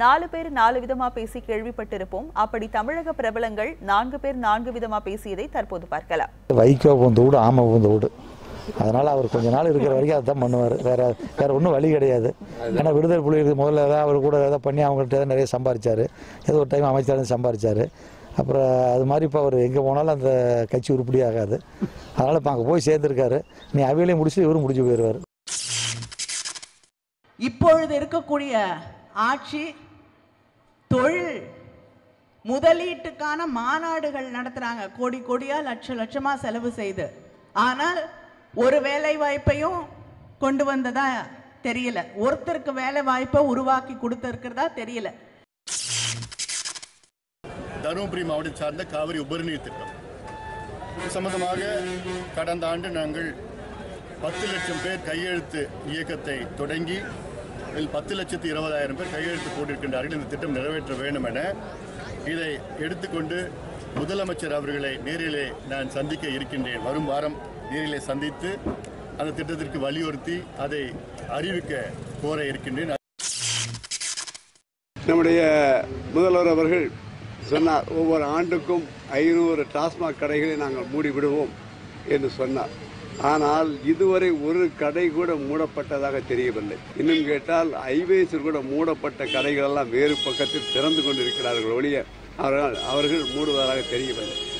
நாலு பேர் நாலு விதமா பேசி கேள்விப்பட்டிருப்போம். அப்படி தமிழக பிரபலங்கள் நான்கு பேர் நான்கு விதமா பேசியதை தற்போது பார்க்கலாம். வைகோ பூந்த வீடு ஆமை பூந்த வீடு. அதனால் அவர் கொஞ்ச நாள் இருக்கிற வரைக்கும் அதான் பண்ணுவார். வேற வேற ஒன்றும் வழி கிடையாது. ஏன்னா விடுதலை புலிகளுக்கு முதல்ல ஏதாவது அவர் கூட ஏதாவது பண்ணி அவங்கள்ட்ட நிறைய சம்பாரிச்சாரு. ஏதோ ஒரு டைம் அமைச்சர் சம்பாரிச்சாரு. அப்புறம் அது மாதிரி இப்போ அவர் எங்கே போனாலும் அந்த கட்சி உருப்படி ஆகாது. அதனால் இப்போ அங்கே போய் சேர்ந்துருக்காரு. நீ அவையிலையும் முடிச்சு இவரும் முடிச்சு போயிடுவார். இப்பொழுது இருக்கக்கூடிய ஆட்சி தொழில். முதலீட்டுக்கான மாநாடுகள் நடத்துறாங்க. கோடி கோடியாக லட்ச லட்சமா செலவு செய்து. ஆனால் ஒரு வேலை வாய்ப்பையும் கொண்டு வந்ததா தெரியல. ஒருத்தருக்கு வேலை வாய்ப்பை உருவாக்கி கொடுத்துருக்கிறதா தெரியல. தருமபுரி மாவட்டம் சார்ந்த காவிரி உபரிநீர் திட்டம். சம்பந்தமாக கடந்த ஆண்டு நாங்கள் பத்து லட்சம் பேர் கையெழுத்து இயக்கத்தை தொடங்கி இதில் பத்து லட்சத்து இருபதாயிரம் பேர் கையெழுத்து போட்டிருக்கின்றார்கள். இந்த திட்டம் நிறைவேற்ற வேண்டும் என இதை எடுத்துக்கொண்டு முதலமைச்சர் அவர்களை நேரிலே நான் சந்திக்க இருக்கின்றேன். வரும் வாரம் நேரிலே சந்தித்து அந்த திட்டத்திற்கு வலியுறுத்தி அதை அறிவிக்க கோர இருக்கின்றேன். நம்முடைய முதல்வர் அவர்கள் சொன்னார் ஒவ்வொரு ஆண்டுக்கும் ஐநூறு டாஸ்மாக் கடைகளை நாங்கள் மூடிவிடுவோம் என்று சொன்னார். ஆனால் இதுவரை ஒரு கடை கூட மூடப்பட்டதாக தெரியவில்லை. இன்னும் கேட்டால் ஹைவேஸில் கூட மூடப்பட்ட கடைகள் எல்லாம் வேறு பக்கத்தில் திறந்து கொண்டிருக்கிறார்கள் ஒழிய அவர்கள் அவர்கள் மூடுவதாக தெரியவில்லை.